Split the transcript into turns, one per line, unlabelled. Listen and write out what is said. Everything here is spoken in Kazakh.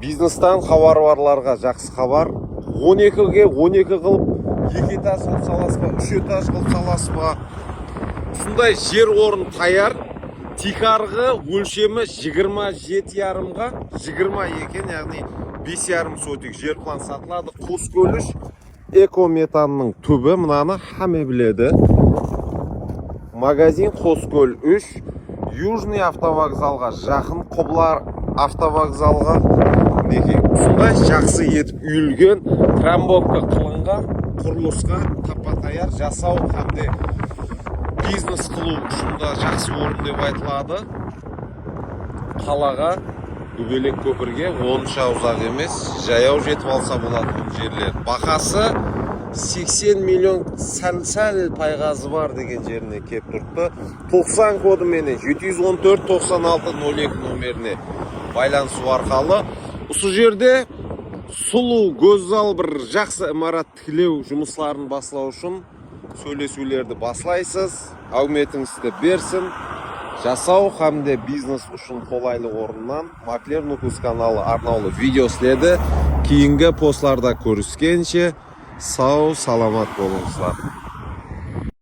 бизнестен хабары барларға жақсы хабар. 12-ге 12 қылып екі этаж қылып саласыз ба үш этаж қылып саласыз ба? Осындай жер орын таяр. Тикарғы өлшемі 27 ярымға 20 екен яғни 5 ярым сотик жер план сатылады. Қоскөліш экометанның түбі мынаны хаме біледі. Магазин қоскөл 3 южный автовокзалға жақын құбылар автовокзалға. Мінекей осындай жақсы етіп үйілген трамбовка қылынған құрылысқа тапа таяр жасау hamda бизнес қылу үшін да жақсы орын деп айтылады. Қалаға дүбелек көпірге онша ұзақ емес жаяу жетіп алса болатын жерлер. Бағасы 80 миллион сәл сәл пайғазы бар деген жеріне кеп тұрды. 90 кодыменен 714 96 02 номеріне байланысу арқалы. Осы жерде сұлу көзал бір жақсы имарат тігілеу жұмысларын баслау үшін сөйлесулерді баслайсыз әуметіңізді берсін. Жасау hamda бизнес үшін қолайлы орыннан. Маклер нукус каналы арнаулы видео істеді кейінгі постларда көріскенше Sağ ol, salamat olunuzlar.